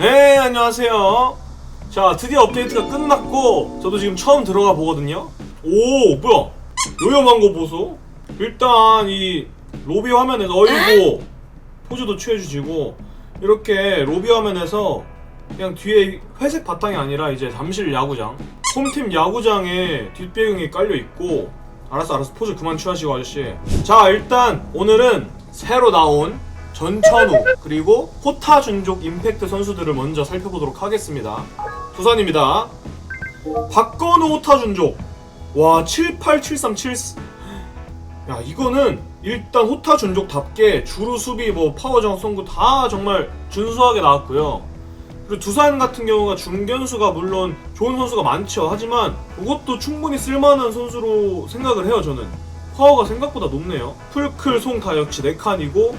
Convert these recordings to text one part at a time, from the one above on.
네, 안녕하세요. 자, 드디어 업데이트가 끝났고, 저도 지금 처음 들어가 보거든요. 오, 뭐야? 요염한 거 보소? 일단, 이, 로비 화면에서, 어이구, 포즈도 취해주시고, 이렇게 로비 화면에서, 그냥 뒤에 회색 바탕이 아니라 이제 잠실 야구장, 홈팀 야구장에 뒷배경이 깔려있고, 알았어, 알았어. 포즈 그만 취하시고, 아저씨. 자, 일단, 오늘은 새로 나온 전천후 그리고 호타 준족 임팩트 선수들을 먼저 살펴보도록 하겠습니다. 두산입니다. 박건우 호타 준족 와 787374. 야 이거는 일단 호타 준족답게 주루 수비 뭐 파워정 송구 다 정말 준수하게 나왔고요. 그리고 두산 같은 경우가 중견수가 물론 좋은 선수가 많죠. 하지만 그것도 충분히 쓸만한 선수로 생각을 해요 저는. 파워가 생각보다 높네요. 풀클 송다 역시 4칸이고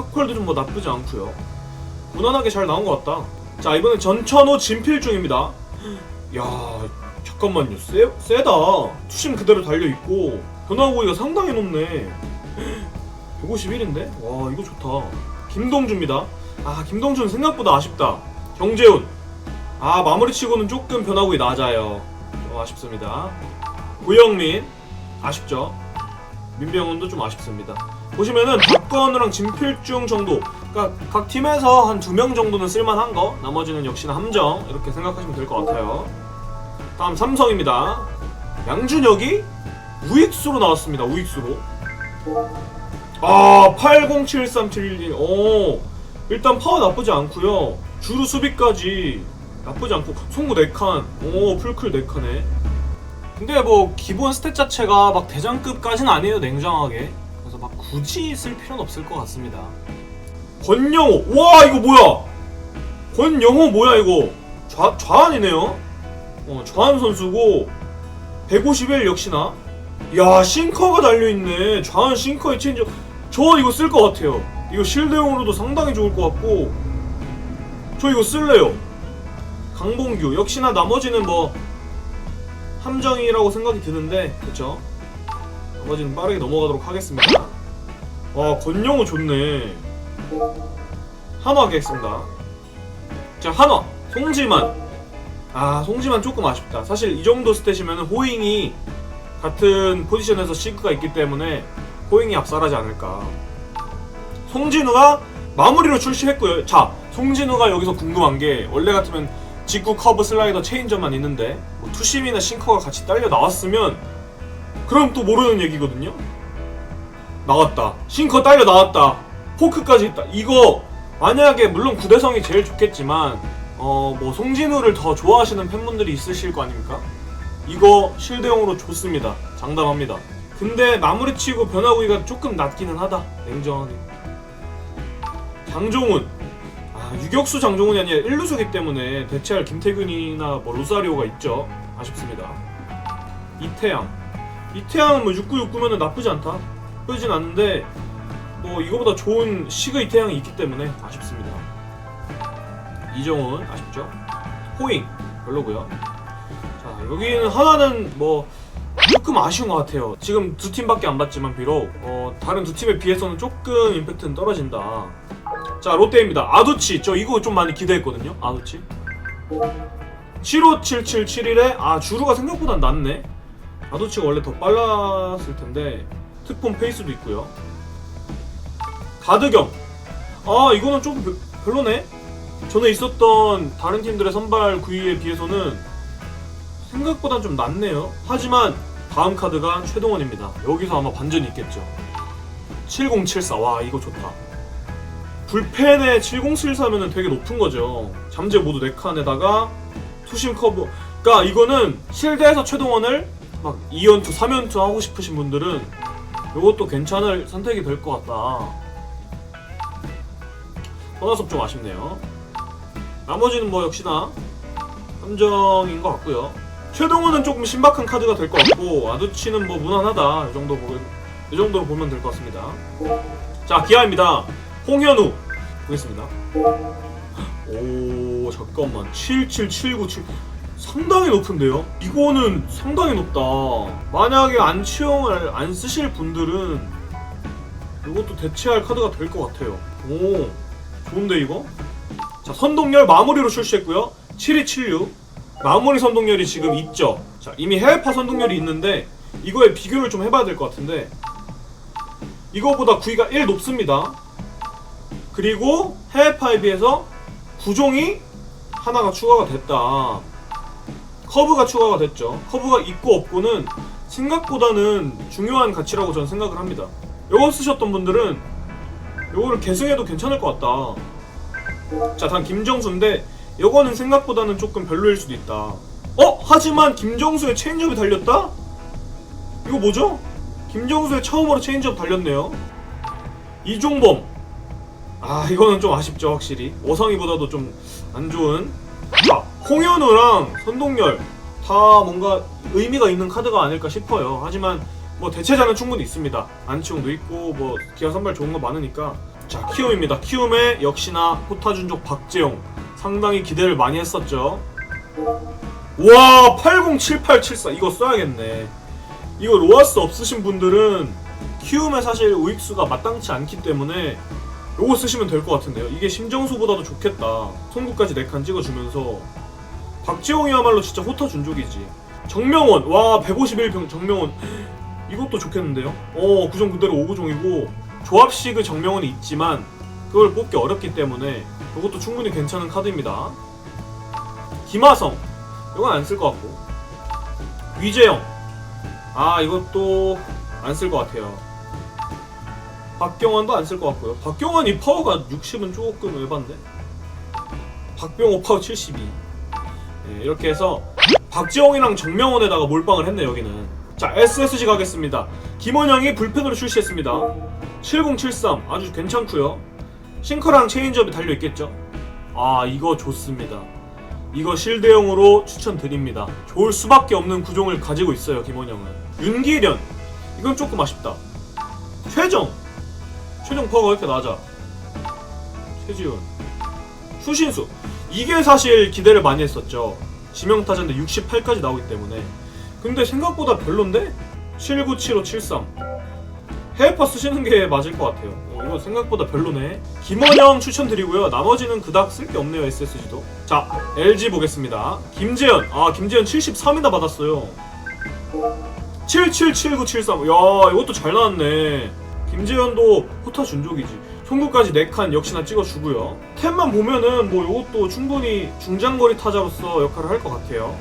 핫콜도 좀 뭐 나쁘지 않고요. 무난하게 잘 나온 것 같다. 자 이번엔 전천후 진필중입니다. 야 잠깐만요 세, 세다. 투심 그대로 달려있고 변화고기가 상당히 높네. 151인데? 와 이거 좋다. 김동주입니다. 아 김동주는 생각보다 아쉽다. 정재훈. 아 마무리 치고는 조금 변화고기 낮아요. 좀 아쉽습니다. 고영민. 아쉽죠. 민병헌도 좀 아쉽습니다. 보시면은 박건우랑 진필중 정도 그러니까 각 팀에서 한 두 명 정도는 쓸만한 거 나머지는 역시나 함정 이렇게 생각하시면 될 것 같아요. 다음 삼성입니다. 양준혁이 우익수로 나왔습니다 우익수로. 아 807371. 오 일단 파워 나쁘지 않고요. 주루 수비까지 나쁘지 않고 송구 4칸. 오 풀클 4칸에. 근데 뭐 기본 스탯 자체가 막 대장급까지는 아니에요 냉정하게 막 굳이 쓸 필요는 없을 것 같습니다. 권영호! 와 이거 뭐야? 권영호 뭐야 이거? 좌, 좌안이네요? 어, 좌안 선수고 151 역시나? 야 싱커가 달려있네. 좌안 싱커의 체인저 저 이거 쓸 것 같아요. 이거 실드용으로도 상당히 좋을 것 같고. 저 이거 쓸래요. 강봉규. 역시나 나머지는 뭐 함정이라고 생각이 드는데 그쵸? 나머지는 빠르게 넘어가도록 하겠습니다 와 권영호 좋네. 한화 하겠습니다. 자 한화. 송지만. 아 송지만 조금 아쉽다. 사실 이 정도 스탯이면 호잉이 같은 포지션에서 싱크가 있기 때문에 호잉이 압살하지 않을까. 송진우가 마무리로 출시했고요. 자 송진우가 여기서 궁금한 게 원래 같으면 직구 커브 슬라이더 체인저만 있는데 뭐 투심이나 싱커가 같이 딸려 나왔으면 그럼 또 모르는 얘기거든요 나왔다. 싱커 딸려 나왔다. 포크까지 있다. 이거 만약에 물론 구대성이 제일 좋겠지만 어 뭐 송진우를 더 좋아하시는 팬분들이 있으실 거 아닙니까? 이거 실대용으로 좋습니다. 장담합니다. 근데 마무리 치고 변화구기가 조금 낮기는 하다. 냉정하게. 장종훈. 아, 유격수 장종훈이 아니라 일루수기 때문에 대체할 김태균이나 뭐 로사리오가 있죠. 아쉽습니다. 이태양. 이태양은 뭐 6969면은 나쁘지 않다. 나쁘진 않은데 뭐 이거보다 좋은 시그 이태양이 있기 때문에 아쉽습니다. 이정훈 아쉽죠. 호잉 별로고요. 자 여기는 하나는 뭐 조금 아쉬운 것 같아요. 지금 두 팀밖에 안 봤지만 비록 어, 다른 두 팀에 비해서는 조금 임팩트는 떨어진다. 자 롯데입니다 아두치 저 이거 좀 많이 기대했거든요 아두치 7577771에 아 주루가 생각보다 낫네 아두치가 원래 더 빨랐을 텐데 특폰 페이스도 있고요. 가드경. 아 이거는 조금 별- 별로네. 전에 있었던 다른 팀들의 선발 구위에 비해서는 생각보다 좀 낫네요. 하지만 다음 카드가 최동원입니다. 여기서 아마 반전이 있겠죠. 7074 와 이거 좋다. 불펜에 7074면은 되게 높은 거죠. 잠재 모두 4칸에다가 투심 커브. 그러니까 이거는 실드에서 최동원을 막 2연투, 3연투 하고 싶으신 분들은 이것도 괜찮을 선택이 될 것 같다. 떠나섭 좀 아쉽네요. 나머지는 뭐 역시나 함정인 것 같고요. 최동원은 조금 신박한 카드가 될 것 같고 아두치는 뭐 무난하다 이 정도 보면 이 정도로 보면 될 것 같습니다. 자 기아입니다. 홍현우 보겠습니다. 오 잠깐만 77797 상당히 높은데요? 이거는 상당히 높다. 만약에 안치홍을 안 쓰실 분들은 이것도 대체할 카드가 될 것 같아요. 오 좋은데 이거? 자, 선동열 마무리로 출시했고요. 7276. 마무리 선동열이 지금 있죠. 자, 이미 해외파 선동열이 있는데 이거에 비교를 좀 해봐야 될 것 같은데 이거보다 구위가 1 높습니다. 그리고 해외파에 비해서 구종이 하나가 추가가 됐다. 커브가 추가가 됐죠. 커브가 있고 없고는 생각보다는 중요한 가치라고 저는 생각을 합니다. 요거 쓰셨던 분들은 요거를 계승해도 괜찮을 것 같다. 자, 다음 김정수인데 요거는 생각보다는 조금 별로일 수도 있다. 어? 하지만 김정수의 체인지업이 달렸다? 이거 뭐죠? 김정수의 처음으로 체인지업 달렸네요. 이종범. 아, 이거는 좀 아쉽죠, 확실히. 오성이보다도 좀 안 좋은. 자, 홍현우랑 선동열 다 뭔가 의미가 있는 카드가 아닐까 싶어요. 하지만 뭐 대체자는 충분히 있습니다. 안치홍도 있고 뭐 기아 선발 좋은 거 많으니까. 자, 키움입니다. 키움에 역시나 호타준족 박재용 상당히 기대를 많이 했었죠. 와, 807874 이거 써야겠네. 이거 로아스 없으신 분들은 키움에 사실 우익수가 마땅치 않기 때문에 요거 쓰시면 될 것 같은데요. 이게 심정수보다도 좋겠다. 송구까지 4칸 찍어주면서 박지홍이야말로 진짜 호타 준족이지. 정명원 와 151평 정명원 이것도 좋겠는데요. 어 구종 그대로 5구종이고 조합식 의 정명원이 있지만 그걸 뽑기 어렵기 때문에 이것도 충분히 괜찮은 카드입니다. 김하성 이건 안 쓸 것 같고 위재영 아 이것도 안 쓸 것 같아요. 박경원도 안 쓸 것 같고요. 박경원이 파워가 60은 조금 에반데. 박병호 파워 72. 네, 이렇게 해서 박지홍이랑 정명원에다가 몰빵을 했네 여기는. 자 SSG 가겠습니다. 김원영이 불펜으로 출시했습니다. 7073 아주 괜찮고요. 싱커랑 체인지업이 달려 있겠죠. 아 이거 좋습니다. 이거 실대용으로 추천드립니다. 좋을 수밖에 없는 구종을 가지고 있어요 김원영은. 윤기련 이건 조금 아쉽다. 최정 최종 파워가 왜 이렇게 낮아? 최지훈. 수신수. 이게 사실 기대를 많이 했었죠. 지명타자인데 68까지 나오기 때문에. 근데 생각보다 별론데? 797573 해외파 쓰시는 게 맞을 것 같아요. 어, 이거 생각보다 별로네. 김원영 추천드리고요. 나머지는 그닥 쓸 게 없네요 SSG도. 자 LG 보겠습니다. 김재현. 아 김재현 73이나 받았어요. 777973 야 이것도 잘 나왔네 김재현도 호타 준족이지. 송구까지 4칸 역시나 찍어주고요. 템만 보면은 뭐 이것도 충분히 중장거리 타자로서 역할을 할 것 같아요.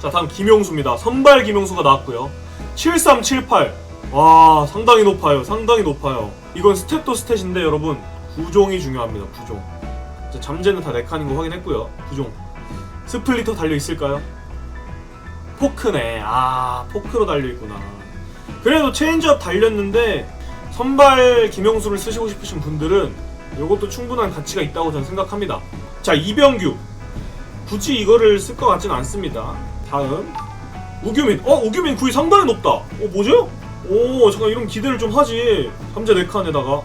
자 다음 김용수입니다. 선발 김용수가 나왔고요. 7378. 와 상당히 높아요. 상당히 높아요. 이건 스탯도 스탯인데 여러분 구종이 중요합니다. 구종. 자, 잠재는 다 4칸인 거 확인했고요. 구종. 스플리터 달려있을까요? 포크네. 아 포크로 달려있구나. 그래도 체인지업 달렸는데 선발 김영수를 쓰시고 싶으신 분들은 이것도 충분한 가치가 있다고 저는 생각합니다. 자 이병규 굳이 이거를 쓸 것 같지는 않습니다. 다음 우규민 어 우규민 구위 상당히 높다. 어 뭐죠? 오 잠깐 이런 기대를 좀 하지. 삼재 네 칸에다가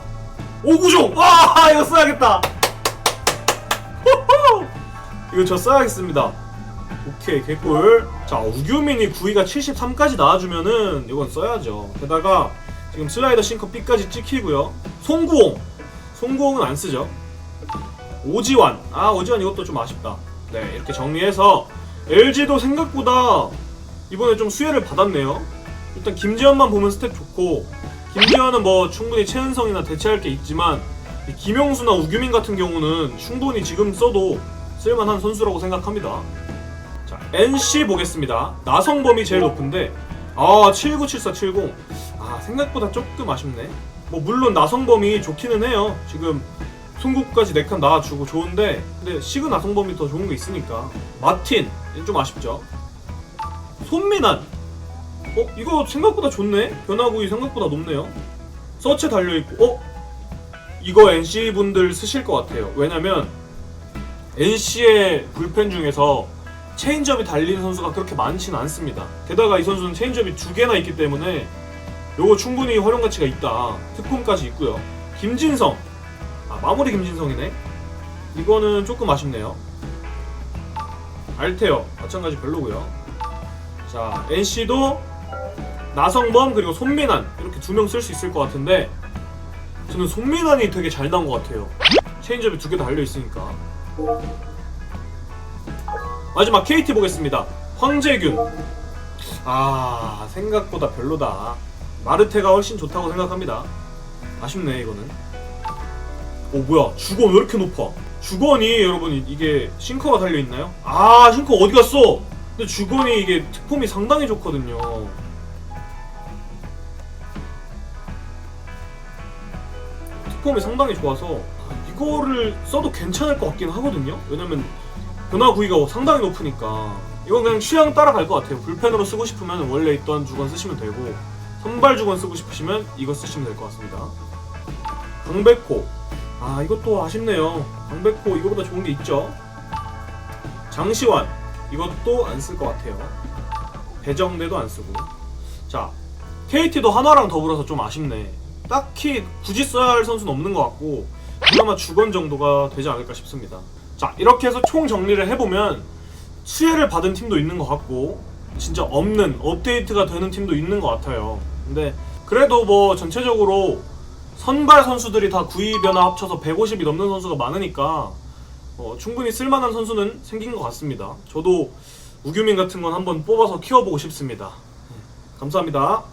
오구종 와 이거 써야겠다. 이거 저 써야겠습니다. 오케이 개꿀. 자 우규민이 구위가 73까지 나와주면은 이건 써야죠. 게다가 지금 슬라이더 싱커 B까지 찍히고요. 송구홍. 송구홍은 안 쓰죠. 오지환. 아, 오지환 이것도 좀 아쉽다. 네, 이렇게 정리해서 LG도 생각보다 이번에 좀 수혜를 받았네요. 일단 김지현만 보면 스텝 좋고 김지현은 뭐 충분히 최은성이나 대체할 게 있지만 이 김용수나 우규민 같은 경우는 충분히 지금 써도 쓸만한 선수라고 생각합니다. 자, NC 보겠습니다. 나성범이 제일 높은데 아, 797470. 아, 생각보다 조금 아쉽네. 뭐 물론 나성범이 좋기는 해요. 지금 송국까지 4칸 나와주고 좋은데 근데 시그 나성범이 더 좋은 게 있으니까 마틴 좀 아쉽죠. 손민환 어 이거 생각보다 좋네. 변화구이 생각보다 높네요. 서체 달려 있고 어 이거 NC 분들 쓰실 것 같아요. 왜냐면 NC의 불펜 중에서 체인지업이 달린 선수가 그렇게 많지는 않습니다. 게다가 이 선수는 체인지업이 두 개나 있기 때문에 요거 충분히 활용 가치가 있다. 특품까지 있고요. 김진성. 아, 마무리 김진성이네. 이거는 조금 아쉽네요. 알테어 마찬가지 별로고요. 자, NC도 나성범 그리고 손민환 이렇게 두 명 쓸 수 있을 것 같은데 저는 손민환이 되게 잘 나온 것 같아요. 체인지업이 두개 달려 있으니까. 마지막 KT 보겠습니다. 황재균. 아 생각보다 별로다. 마르테가 훨씬 좋다고 생각합니다. 아쉽네 이거는. 오 뭐야 주건 왜 이렇게 높아? 주건이 여러분 이- 이게 싱커가 달려 있나요? 아 싱커 어디 갔어? 근데 주건이 이게 특폼이 상당히 좋거든요. 특폼이 상당히 좋아서 이거를 써도 괜찮을 것 같긴 하거든요. 왜냐면 변화 구위가 상당히 높으니까 이건 그냥 취향 따라갈 것 같아요. 불펜으로 쓰고 싶으면 원래 있던 주건 쓰시면 되고 선발 주건 쓰고 싶으시면 이거 쓰시면 될 것 같습니다. 강백호 아 이것도 아쉽네요. 강백호 이거보다 좋은 게 있죠. 장시환 이것도 안 쓸 것 같아요. 배정대도 안 쓰고 자 KT도 하나랑 더불어서 좀 아쉽네. 딱히 굳이 써야 할 선수는 없는 것 같고 그나마 주건 정도가 되지 않을까 싶습니다. 자 이렇게 해서 총 정리를 해보면 수혜를 받은 팀도 있는 것 같고 진짜 없는 업데이트가 되는 팀도 있는 것 같아요. 근데 그래도 뭐 전체적으로 선발 선수들이 다 구위 변화 합쳐서 150이 넘는 선수가 많으니까 어, 충분히 쓸만한 선수는 생긴 것 같습니다. 저도 우규민 같은 건 한번 뽑아서 키워보고 싶습니다. 네, 감사합니다.